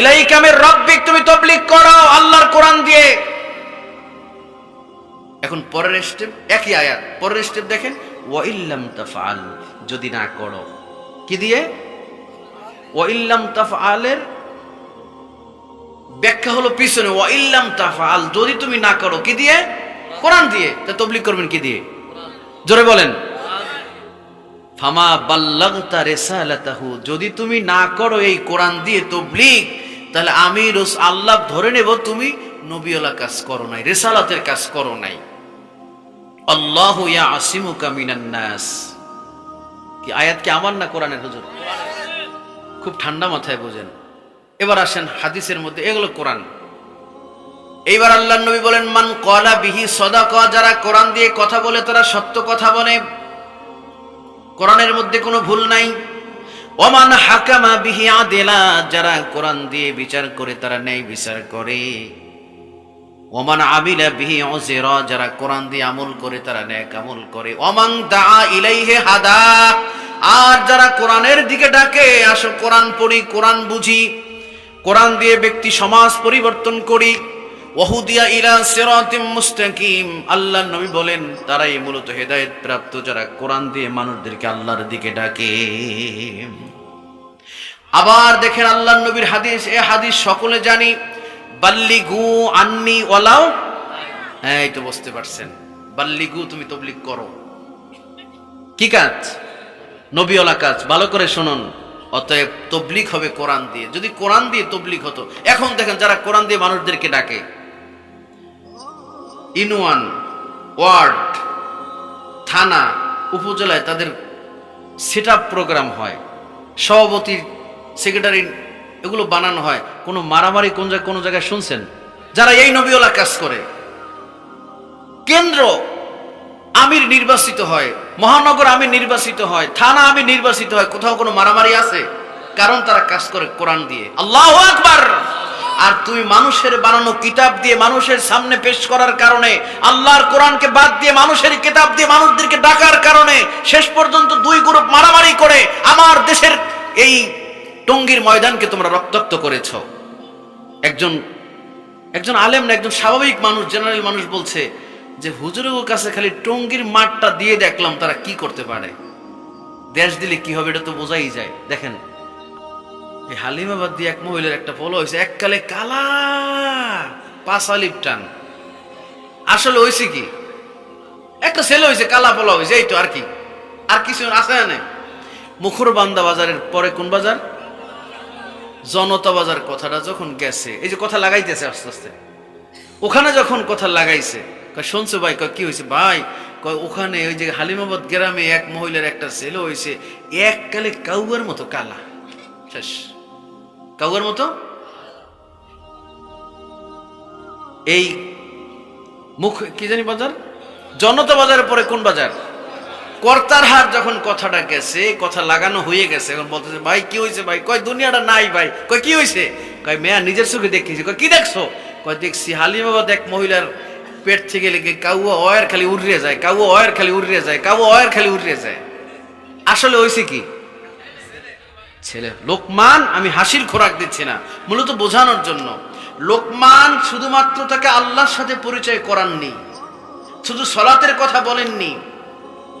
ইলাইকামের রব্বিক, তুমি তবলিগ করো আল্লাহর কোরআন দিয়ে। এখন পরের স্টেপ একই আয়াত, পরের স্টেপ দেখেন যদি না করো। কি দিয়ে? ব্যাখ্যা হলো পিছনে ওয়াইল্লাম তাফআল, যদি তুমি না করো, কি দিয়ে? কোরআন দিয়ে। তা তবলিগ করবেন কি দিয়ে? জোরে বলেন। ফামা বাল্লাগতা রেসালাতাহু, যদি তুমি না করো এই কোরআন দিয়ে তবলিগ তাহলে আমি রস আল্লাহ ধরে নেব, তুমি নবীওয়ালা কাজ করো নাই, রেসালাতের কাজ করো নাই। আল্লাহ ইয়া আসিমুকা মিনান নাস। কি আয়াত কি আমার না কোরআনের, হুজুর? খুব ঠান্ডা মাথায় বোঝেন। এবার আসেন হাদিসের মধ্যে এগুলো কোরআন। এইবার আল্লাহ নবী বলেন, মান কলা বিহি সদা যারা কোরআন দিয়ে কথা বলে, তারা সত্য কথা বলে। কোরআনের মধ্যে কোনো ভুল নাই। ওমান হাকামা বিহি আদেলা, যারা কোরআন দিয়ে বিচার করে, তারা ন্যায় বিচার করে। ওমান আবিলা বিহি অজেরা যারা কোরআন দিয়ে আমল করে, তারা ন্যাক আমল করে। ওমান দা ইলাইহে হাদা, আর যারা কোরআনের দিকে ডাকে, আসো কোরআন পড়ি, কোরআন বুঝি, কোরআন দিয়ে ব্যক্তি সমাজ পরিবর্তন করি। ওহুদিয়া ইলা সিরাতিম মুস্তাকিম। আল্লাহ নবী বলেন, তারাই মূলত হেদায়েত প্রাপ্ত যারা কোরআন দিয়ে মানুষদেরকে আল্লাহর দিকে ডাকে। আবার দেখেন আল্লাহ নবীর হাদিস, এ হাদিস সকলে জানি, বাল্লিগু আন্নি ওলাও হ্যাঁ এই তো বুঝতে পারছেন, বাল্লিগু তুমি তবলিগ করো। কি কাজ? নবীওয়ালা কাজ, ভালো করে শুনুন। অতএব তবলিক হবে কোরআন দিয়ে। যদি কোরআন দিয়ে তবলিক হতো, এখন দেখেন যারা কোরআন দিয়ে মানুষদেরকে ডাকে। ইনওয়ান, ওয়ার্ড, থানা, উপজেলায় তাদের সেট প্রোগ্রাম হয়। সভাপতি সেক্রেটারি, এগুলো বানানো হয়। কোনো মারামারি কোন জায়গায়, কোনো জায়গায় শুনছেন? যারা এই নবীওয়ালা কাজ করে। কেন্দ্র আমির নির্বাচিত হয়, মহানগর আমির নির্বাচিত হয়, থানা আমির নির্বাচিত হয়, কোথাও কোনো মারামারি আছে? কারণ তারা কাজ করে কোরআন দিয়ে। আল্লাহ আকবার! আর তুমি মানুষের বানানো কিতাব দিয়ে মানুষের সামনে পেশ করার কারণে, আল্লাহর কোরআনকে বাদ দিয়ে মানুষের কিতাব দিয়ে মানুষদেরকে ডাকার কারণে শেষ পর্যন্ত দুই গ্রুপ মারামারি করে আমার দেশের এই টঙ্গীর ময়দানকে তোমরা রক্তাক্ত করেছ। একজন একজন আলেম না, একজন স্বাভাবিক মানুষ, জেনারেল মানুষ বলছে যে, হুজুরের কাছে খালি টঙ্গির মাঠটা দিয়ে দেখলাম তারা কি করতে পারে। দেশ দিলে কি হবে এটা তো বোঝাই যায়। দেখেন এই হালিমাবাদ দিয়ে এক মহিলার একটা ফলো হয়েছে, এককালে কালা পাঁচালিপ টান আসলে হয়েছে কি? একটা ছেলে হয়েছে, কালা পোলা হয়েছে, এই তো আর কি। আর কিছু আছে না মুখর বান্দা বাজারের পরে কোন বাজার? জনতা বাজার কথাটা যখন গেছে, এই যে কথা লাগাইতেছে আস্তে আস্তে। ওখানে যখন কথা লাগাইছে শুনছো ভাই কি হয়েছে? ভাই ওখানে ওই যে হালিমাবাদ গ্রামে এক মহিলার একটা ছেলে হয়েছে, এককালে কাউয়ার মতো কালা। শেষ। কাউয়ার মতো? এই মুখ কি জানি বাজার? জনতা বাজারের পরে কোন বাজার? কর্তার হাট যখন কথাটা গেছে, কথা লাগানো হয়ে গেছে, এখন বলতেছে, ভাই, কি হয়েছে ভাই? কয়, দুনিয়াটা নাই ভাই। কয়, কি হয়েছে? কয়, মেয়া, নিজের চোখে দেখেছি কয়, কি দেখছ? কয়, দেখছি হালিমাবাদ এক মহিলার পেট থেকে লেগে কাউয়া অয়ের খালি উড়িয়ে যায়, কাউয়া অয়ের খালি উড়িয়ে যায়, কাউয়া অয়ের খালি উড়িয়ে যায়। আসলে হয়েছে কি? ছেলে। লোকমান, আমি হাসির খোরাক দিচ্ছি না, মূলত বোঝানোর জন্য। লোকমান শুধুমাত্র তাকে আল্লাহর সাথে পরিচয় করাননি, শুধু সলাতের কথা বলেননি,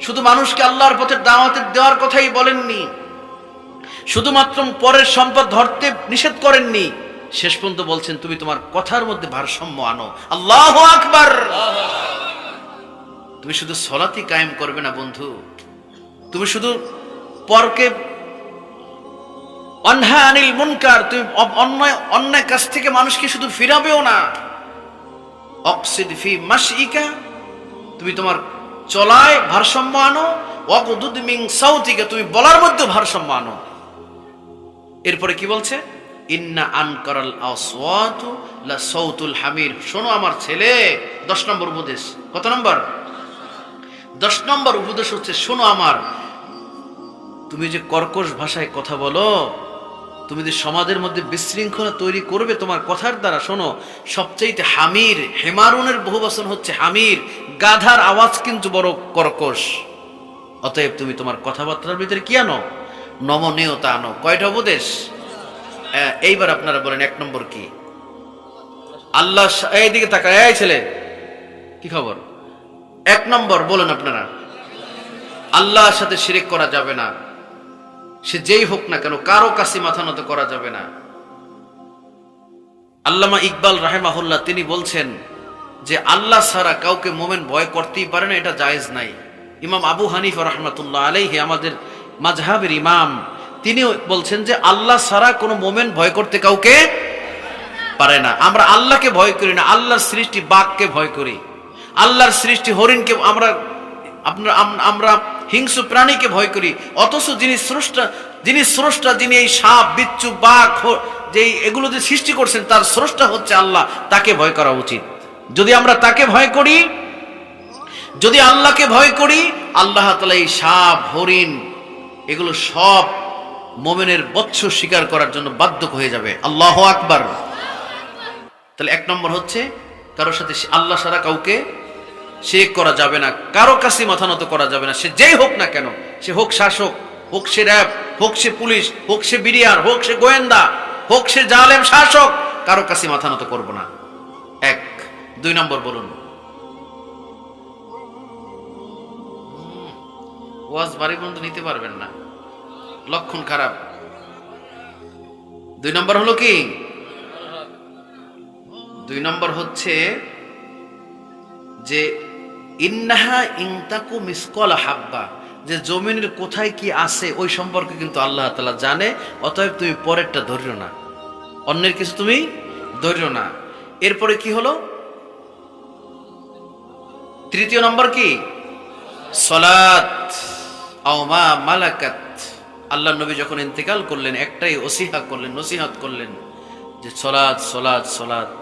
শুধু মানুষকে আল্লাহর পথে দাওয়াতের দেওয়ার কথাই বলেননি, শুধুমাত্র পরের সম্পদ ধরতে নিষেধ করেননি। শেষ পর্যন্ত বলছেন, তুমি তোমার কথার মধ্যে ভারসাম্য আনো। আল্লাহ আকবার! তুমি শুধু সলাতি কায়েম করবে না বন্ধু। তুমি শুধু পরকে অন্যা আনিল মুনকার তুমি অন্যায় অন্যায় কাছ থেকে মানুষকে শুধু ফিরাবেও না। অক্সিদ ফি মাসিকা তুমি তোমার চলায় ভারসাম্য আনো অকুদুদ মিং সাউতিকা, তুমি বলার মধ্যে ভারসাম্য আনো। এরপরে কি বলছে? ইন্না আনকারাল আসওয়াতু লা সাউতুল হামির। শোনো আমার ছেলে, দশ নম্বর উপদেশ। কত নম্বর? দশ নম্বর উপদেশ হচ্ছে, শোনো আমার, তুমি যে কর্কশ ভাষায় কথা বলো তুমি যে সমাজের মধ্যে বিশৃঙ্খলা তৈরি করবে তোমার কথার দ্বারা, শোনো, সবচাইতে হামির, হেমারুনের বহু বচন হচ্ছে হামির, গাধার আওয়াজ কিন্তু বড় কর্কশ। অতএব তুমি তোমার কথাবার্তার ভিতরে কি আনো? নমনীয়তা আনো। কয়টা উপদেশ? এইবার আপনারা বলেন, এক নম্বর কি? আল্লাহ এইদিকে তাকায়, এই ছেলে। কি খবর? এক নম্বর, বলেন আপনারা। আল্লাহর সাথে শিরিক করা যাবে না। সে যেই হোক না কেন, কারও কাছে মাথা নত করা যাবে না। আল্লামা ইকবাল রাহেমাহুল্লাহ তিনি বলছেন যে, আল্লাহ ছাড়া কাউকে মোমেন ভয় করতেই পারে না, এটা জায়েজ নাই। ইমাম আবু হানিফ রহমতুল্লাহ আলাইহি, আমাদের মাঝহাবের ইমাম তিনি বলছেন যে, আল্লাহ ছাড়া কোনো মোমেন ভয় করতে কাউকে পারে না। আমরা আল্লাহকে ভয় করি না, আল্লাহর সৃষ্টি বাঘকে ভয় করি। আল্লাহর সৃষ্টি হরিণকে, আমরা, আপনার, আমরা হিংস্র প্রাণীকে ভয় করি, অথচ যিনি স্রষ্টা যিনি স্রষ্টা, যিনি এই সাপ, বিচ্ছু, বাঘ যে এগুলো যে সৃষ্টি করছেন, তার স্রষ্টা হচ্ছে আল্লাহ, তাকে ভয় করা উচিত। যদি আমরা তাকে ভয় করি, যদি আল্লাহকে ভয় করি, আল্লাহ তালা এই সাপ, হরিণ, এগুলো সব মোমেনের বৎস স্বীকার করার জন্য বাধ্য হয়ে যাবে। আল্লাহ আকবার। তাহলে এক নম্বর হচ্ছে, কারোর সাথে আল্লাহ সারা কাউকে শেখ করা যাবে না, কারও কাছে মাথা নত করা যাবে না, সে যেই হোক না কেন, সে হোক শাসক, হোক সে র্যাব, হোক সে পুলিশ, হোক সে বিরিয়ার হোক সে গোয়েন্দা, হোক সে জালেম শাসক, কারও কাছে মাথা নত করব না। এক, দুই নম্বর বলুন। ওয়াজ বাড়ি পর্যন্ত নিতে পারবেন না। লক্ষণ খারাপ। দুই নম্বর হলো কি? দুই নম্বর হচ্ছে যে ইন্নাহা ইনতাকু মিসকল হাব্বা, যে জমিনের কোথায় কি আছে ওই সম্পর্কে কিন্তু আল্লাহ তালা জানে, অতএব তুমি পরেরটা ধরিও না। অন্যের কিছু তুমি ধরিও না। এরপরে কি হলো? তৃতীয় নম্বর কি? সলাত আওমা মালাকাত। আল্লাহ নবী যখন ইন্তেকাল করলেন, একটাই ওসিহা করলেন, নসিহাত করলেন যে সলাদ সলাদ সলাদ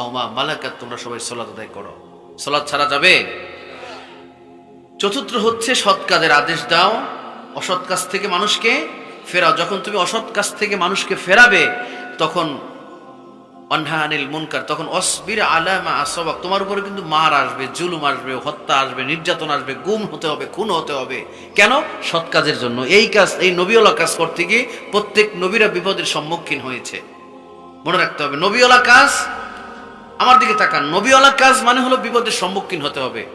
আওমা মালাকাত, তোমরা সবাই সলাদ আদায় করো। সলাদ ছাড়া যাবে? চতুর্থ হচ্ছে সৎ কাজের আদেশ দাও। অসৎ কাজ থেকে মানুষকে ফেরাও। যখন তুমি অসৎ কাজ থেকে মানুষকে ফেরাবে, তখন অনহানিল মুনকার, তখন অসবির আলামা আসবাক, তোমার উপরে কিন্তু মার আসবে, জুলুম আসবে, হত্যা আসবে, নির্যাতন আসবে, গুম হতে হবে, খুন হতে হবে। কেন? সৎ কাজের জন্য। এই কাজ, এই নবীওয়ালা কাজ করতে গিয়ে প্রত্যেক নবীরা বিপদের সম্মুখীন হয়েছে। মনে রাখতে হবে, নবীওয়ালা কাজ আমার দিকে তাকান। নবীওয়ালা কাজ মানে হলো বিপদের সম্মুখীন হতে হবে।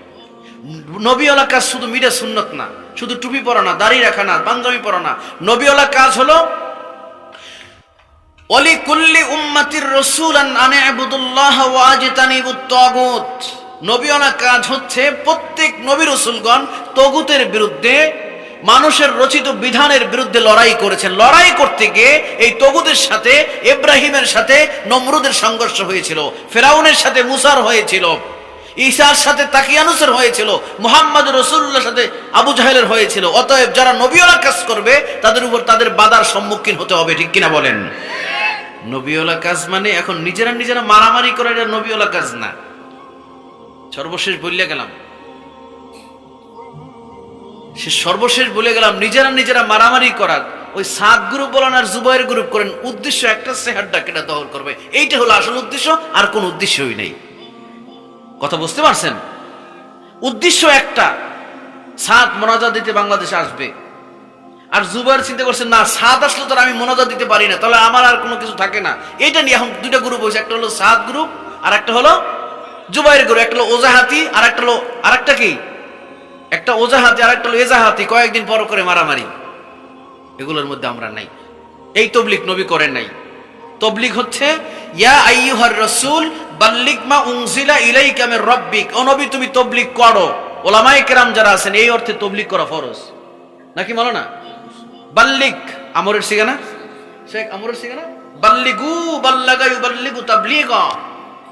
নবীওয়ালা কাজ শুধু মিডা সুন্নত না, শুধু টুপি পরা না, দাড়ি রাখা না, পাঞ্জাবি পরা না। নবীওয়ালা কাজ হলো অলি কুল্লি উম্মাতির রসুলান আনে আবুদুল্লাহ ওয়াজিতানিবুত তাগুত। নবীওয়ালা কাজ হচ্ছে প্রত্যেক নবী রসুলগণ তগুতের বিরুদ্ধে মানুষের রচিত বিধানের বিরুদ্ধে লড়াই করেছেন। লড়াই করতে গিয়ে এই তগুদের সাথে, ইব্রাহিমের সাথে নমরুদের সংঘর্ষ হয়েছিল, ফেরাউনের সাথে মুসার হয়েছিল। ঈশার সাথে তাকিয়ানুসের হয়েছিল, মোহাম্মদ রসুল্লার সাথে আবু জাহেলের হয়েছিল। অতএব যারা নবীওয়ালা কাজ করবে, তাদের উপর তাদের বাধার সম্মুখীন হতে হবে, ঠিক কিনা বলেন? নবীওয়ালা কাজ মানে এখন নিজেরা নিজেরা মারামারি করে, এটা নবীওয়ালা কাজ না। সর্বশেষ বললে গেলাম। সে সর্বশেষ বলে গেলাম, নিজেরা নিজেরা মারামারি করার ওই সাত গ্রুপ বলেন আর জুবাইয়ের গ্রুপ করেন, উদ্দেশ্য একটা সেহারটা কেটা দখল করবে। এইটা হলো আসল উদ্দেশ্য, আর কোন উদ্দেশ্যই নেই। কথা বুঝতে পারছেন? উদ্দেশ্য একটা। সাত মনাজা দিতে বাংলাদেশে আসবে। আর জুবাইর চিন্তা করছেন, না সাত আসলে তো আমি মনাজা দিতে পারি না। তাহলে আমার আর কোনো কিছু থাকে না। এইটা নিয়ে এখন দুইটা গ্রুপ হয়েছে। একটা হলো সাত গ্রুপ আর একটা হলো জুবাইয়ের গ্রুপ একটা হলো ওজাহাতি, আর একটা হলো, আর একটা কি? একটা ওজাহাতি, আর একটা হলো এজাহাতি। কয়েকদিন পর করে মারামারি। এগুলোর মধ্যে আমরা নাই। এই তবলিক নবী করেন নাই। তবলিক হচ্ছে, ইয়া আইয়ুহার রাসূল বাল্লিক মা উনজিলা ইলাইকা মির রাব্বিক। ও নবী, তুমি তবলিক করো। ওলামায়ে কেরাম যারা আছেন, এই অর্থে তবলিক করা ফরজ। নাকি বলো না? বাল্লিক আমরের সিগানা? শেখ, আমরের সিগানা? বাল্লিগু বাল্লিগু তাবলিগা।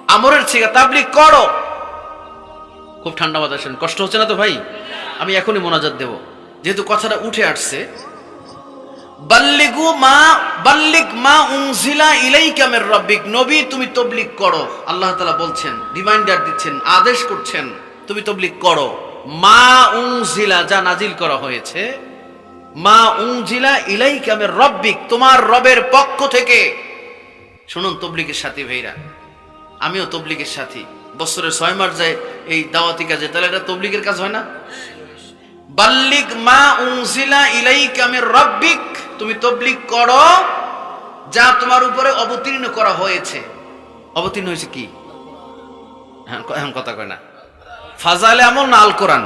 আমরের সিগা, তাবলিগ করো। খুব ঠান্ডা বাতাস, কষ্ট হচ্ছে না তো ভাই? আমি এখনই মোনাজাত দেব। যেহেতু কথাটা উঠে আসছে বাল্লিগু মা বাল্লিক মা উনজিলা ইলাইকা মির রাব্বিক। নবী, তুমি তবলিগ করো। আল্লাহ তাআলা বলছেন রিমাইন্ডার দিচ্ছেন, আদেশ করছেন, তুমি তবলিগ করো। মা উনজিলা যা নাজিল করা হয়েছে, মা উনজিলা ইলাইকা মির রাব্বিক, তোমার রবের পক্ষ থেকে। শুনুন, তবলিগের সাথী ভাইরা, আমিও তবলিগের সাথী। বছরের ছয় মাস যায় এই দাওয়াতি কাজে, তাহলে এটা তবলিগের কাজ হয় না? বাল্লিক মা উনজিলা ইলাইকা মির রাব্বিক তুমি তবলিক করো, যা তোমার উপরে অবতীর্ণ করা হয়েছে। অবতীর্ণ হয়েছে কি? হ্যাঁ এখন কথা কয় না। ফাজালে আমল না আল কোরআন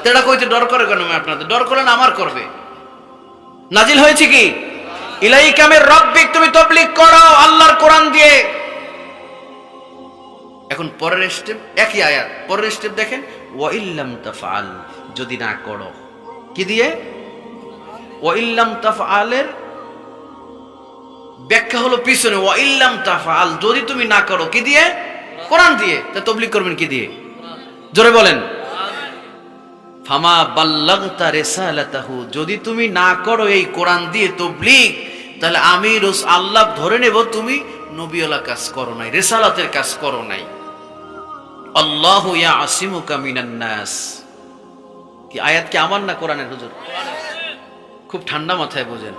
তো এটা কইতে ডর করে কেন আপনাদের? ডর করেন আমার করবে? নাজিল হয়েছে কি? ইলাই কামের রব্বিক, তুমি তবলিক করো আল্লাহর কোরআন দিয়ে। এখন পরের স্টেপ একই আয়াত। পরের স্টেপ দেখেন ওয়াইল্লাম তাফআল, যদি না করো। কি দিয়ে? ওয়াইল্লাম তাফআলের ব্যাখ্যা হলো পিছনে, ওয়াইল্লাম তাফআল, যদি তুমি না করো, কি দিয়ে? কোরআন দিয়ে। তা তবলিক করবেন কি দিয়ে? জোরে বলেন। ফামা বাল্লাগতা রেসালাতাহু, যদি তুমি না করো এই কোরআন দিয়ে তবলিগ, তাহলে আমি রস, আল্লাহ ধরে নেব, তুমি নবীওয়ালা কাজ করো নাই, রেসালাতের কাজ করো নাই। আল্লাহ ইয়া আসিমুকা মিনান নাস। কি আয়াত কি আমার না কোরআনের, হুজুর? খুব ঠান্ডা মাথায় বোঝেন।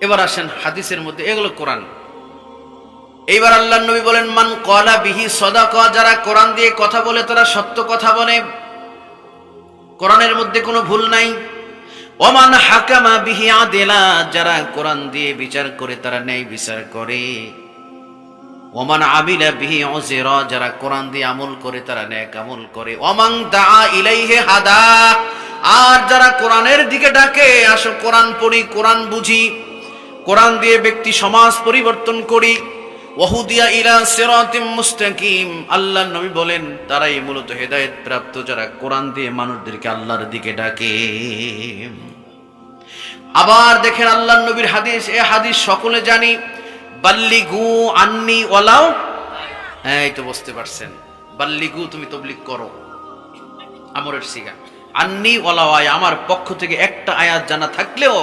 এবার আসেন হাদিসের মধ্যে, এগুলো কোরআন। এইবার আল্লাহ নবী বলেন, মান কলা বিহি সদা ক যারা কোরআন দিয়ে কথা বলে তারা সত্য কথা বলে। কোরআনের মধ্যে কোনো ভুল নাই। ওমান হাকামা বিহি আদেলা যারা কোরআন দিয়ে বিচার করে তারা ন্যায় বিচার করে। ওমান আমিলা বিহি অজেরা যারা কোরআন দিয়ে আমল করে তারা ন্যাক আমল করে। ওমাং দা ইলাইহে হাদা, আর যারা কোরআনের দিকে ডাকে, আসো কোরআন পড়ি, কোরআন বুঝি, কোরআন দিয়ে ব্যক্তি সমাজ পরিবর্তন করি। ওহুদিয়া ইলা সিরাতিম মুস্তাকিম, আল্লাহ নবী বলেন, তারাই মূলত হেদায়েত প্রাপ্ত যারা কোরআন দিয়ে মানুষদেরকে আল্লাহর দিকে ডাকে। আবার দেখেন আল্লাহ নবীর হাদিস, এ হাদিস সকলে জানি। বাল্লিগু আন্নি ওয়ালাও। হ্যাঁ এই তো বুঝতে পারছেন। বাল্লিগু তুমি তবলিগ করো। আমরের সিগা। আন্নি ওয়ালাও আয়, আমার পক্ষ থেকে একটা আয়াত জানা থাকলেও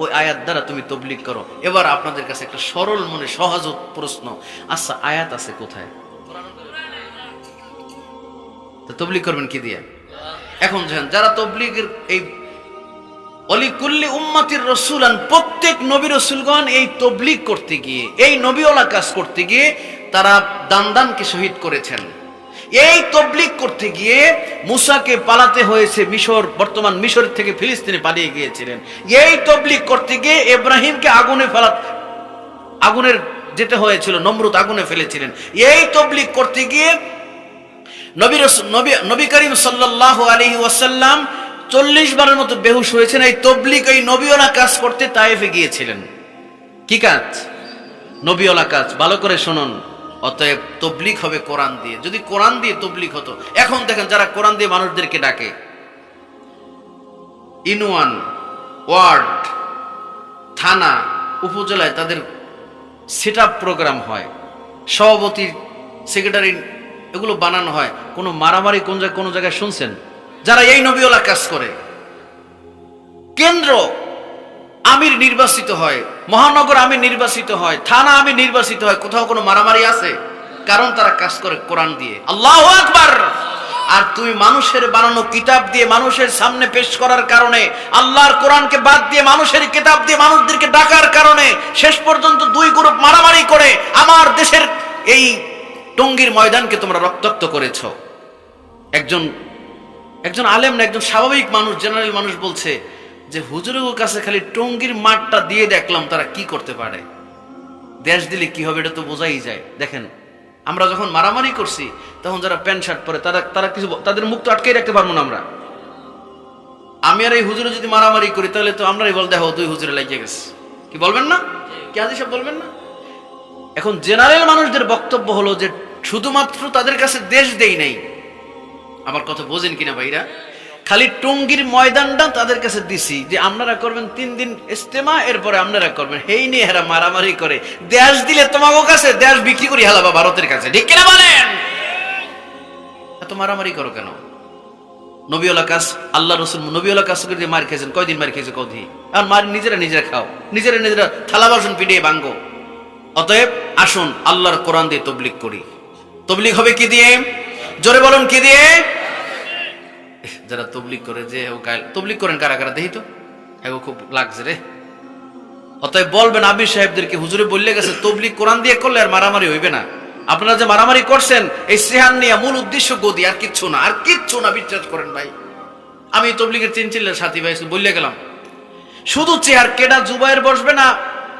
ওই আয়াত দ্বারা তুমি তবলিগ করো। এবার আপনাদের কাছে একটা সরল মনে সহজ প্রশ্ন। আচ্ছা আয়াত আছে কোথায়? তো তবলিগ করবেন কি দিয়ে? এখন যারা তবলিগের এই অলিকুল্লি উম্মাতির রসুলান, প্রত্যেক নবী রসুলগণ এই তবলিগ করতে গিয়ে, এই নবীওয়ালা কাজ করতে গিয়ে তারা দানদানকে শহীদ করেছেন। এই তবলিগ করতে গিয়ে মুসাকে পালাতে হয়েছে মিশর, বর্তমান মিশর থেকে ফিলিস্তিনে পালিয়ে গিয়েছিলেন। এই তবলিগ করতে গিয়ে ইব্রাহিমকে আগুনে ফেলা আগুনের যেতে হয়েছিল, নমরুদ আগুনে ফেলেছিলেন। এই তবলিগ করতে গিয়ে নবী নবী নবী করিম সাল্লাহ আলহি ওয়াসাল্লাম চল্লিশ বারের মতো বেহুশ হয়েছেন। এই তবলিক এই নবীওয়ালা কাজ করতে তাইফে গিয়েছিলেন। কি কাজ? নবীওয়ালা কাজ। ভালো করে শুনুন। অতএব তবলিক হবে কোরআন দিয়ে। যদি কোরআন দিয়ে তবলিক হতো, এখন দেখেন যারা কোরআন দিয়ে মানুষদেরকে ডাকে। ইনওয়ান, ওয়ার্ড, থানা, উপজেলায় তাদের সেট প্রোগ্রাম হয়। সভাপতি সেক্রেটারি, এগুলো বানানো হয়। কোনো মারামারি কোন জায়গায় কোনো জায়গায় শুনছেন? যারা এই নবীওয়ালা কাজ করে। কেন্দ্র আমির নির্বাচিত হয়, মহানগর আমির নির্বাচিত হয়, থানা আমির নির্বাচিত হয়, কোথাও কোনো মারামারি আছে? কারণ তারা কাজ করে কোরআন দিয়ে। আল্লাহ আকবার! আর তুমি মানুষের বানানো কিতাব দিয়ে মানুষের সামনে পেশ করার কারণে, আল্লাহর কোরআনকে বাদ দিয়ে মানুষের কিতাব দিয়ে মানুষদেরকে ডাকার কারণে, শেষ পর্যন্ত দুই গ্রুপ মারামারি করে আমার দেশের এই টঙ্গীর ময়দানকে তোমরা রক্তাক্ত করেছ। একজন একজন আলেম না, একজন স্বাভাবিক মানুষ জেনারেল মানুষ বলছে যে, হুজুরের কাছে খালি টঙ্গীর মাঠটা দিয়ে দেখলাম তারা কি করতে পারে। দেশ দিলে কি হবে এটা তো বোঝাই যায়। দেখেন, আমরা যখন মারামারি করছি, তখন যারা প্যান্ট শার্ট পরে, তারা তারা কিছু তাদের মুখ তো আটকে রাখতে পারব না আমরা। আমি আর এই হুজুরে যদি মারামারি করি, তাহলে তো আমরাই বল, দেখো, দুই হুজুরে লাগিয়ে গেছে। কি বলবেন না? কি আদি সব বলবেন না? এখন জেনারেল মানুষদের বক্তব্য হলো যে, শুধুমাত্র তাদের কাছে দেশ দেই নাই আমার কথা বোঝেন কিনা ভাইরা? খালি টঙ্গির ময়দানটা তাদের কাছে দিছি, যে আপনারা করবেন তিন দিন ইস্তেমা, এরপরে আপনারা করবেন। হেই নিয়ে হেরা মারামারি করে। দেশ দিলে তোমাকে কাছে, দেশ বিক্রি করি হালাবা ভারতের কাছে। ঠিক কিনা বলেন? এত মারামারি করো কেন? নবীওয়ালা কাজ, আল্লাহ রসুল নবীওয়ালা কাজ করে মার খেয়েছেন, কয়দিন মার খেয়েছে কদি আর মার নিজেরা নিজেরা খাও, নিজেরা নিজেরা থালা বাসন পিটিয়ে ভাঙ্গো। অতএব আসুন, আল্লাহর কোরআন দিয়ে তবলিক করি। তবলিক হবে কি দিয়ে? জোরে বলুন কি দিয়ে? যারা তবলিক করে যে ও তবলিক করেন কারা কারা? দেখি তো। হ্যাঁ খুব লাগছে রে। অতএব বলবেন আবির সাহেবদেরকে, হুজুরে বললে গেছে তবলিক কোরআন দিয়ে করলে আর মারামারি হইবে না। আপনারা যে মারামারি করছেন, এই সেহান নিয়ে মূল উদ্দেশ্য গদি, আর কিচ্ছু না, আর কিচ্ছু না, বিশ্বাস করেন ভাই। আমি তবলিগের চিনচিল্লের সাথী ভাই, বললে গেলাম। শুধু চেয়ার কেডা জুবাইয়ের বসবে না,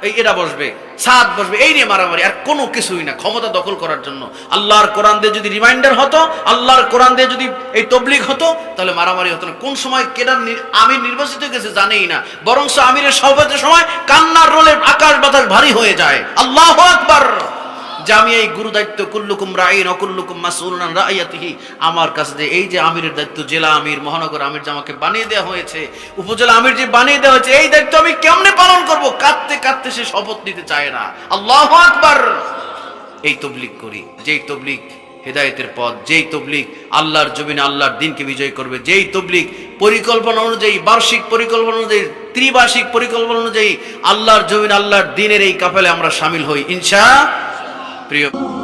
এই এটা বসবে? সাত বসবে, এই নিয়ে মারামারি, আর কোনো কিছুই না। ক্ষমতা দখল করার জন্য। আল্লাহর কোরআন দিয়ে যদি রিমাইন্ডার হতো, আল্লাহর কোরআন দিয়ে যদি এই তবলিক হতো, তাহলে মারামারি হতো না। কোন সময় কেনার আমির নির্বাচিত গেছে জানেই না। বরং আমিরের সভাপতির সময় কান্নার রোলে আকাশ বাতাস ভারী হয়ে যায়। আল্লাহ আকবার! যে আমি এই গুরু দায়িত্ব কুল্লুকুম রাইন অকুল্লুকুম আমার কাছে এই যে আমিরের দায়িত্ব, জেলা আমির, মহানগর আমির যে আমাকে বানিয়ে দেওয়া হয়েছে, উপজেলা আমির যে বানিয়ে দেওয়া হয়েছে, এই দায়িত্ব আমি কেমনে পালন করব? কাঁদতে কাঁদতে সে শপথ নিতে চায় না। আল্লাহ আকবার! এই তবলিগ করি, যেই তবলিগ হেদায়েতের পথ, যেই তবলিগ আল্লাহর জমিনে আল্লাহর দিনকে বিজয় করবে, যেই তবলিগ পরিকল্পনা অনুযায়ী, বার্ষিক পরিকল্পনা অনুযায়ী, ত্রিবার্ষিক পরিকল্পনা অনুযায়ী আল্লাহর জমিন আল্লাহর দিনের এই কাফেলে আমরা সামিল হই, ইনশা próprio.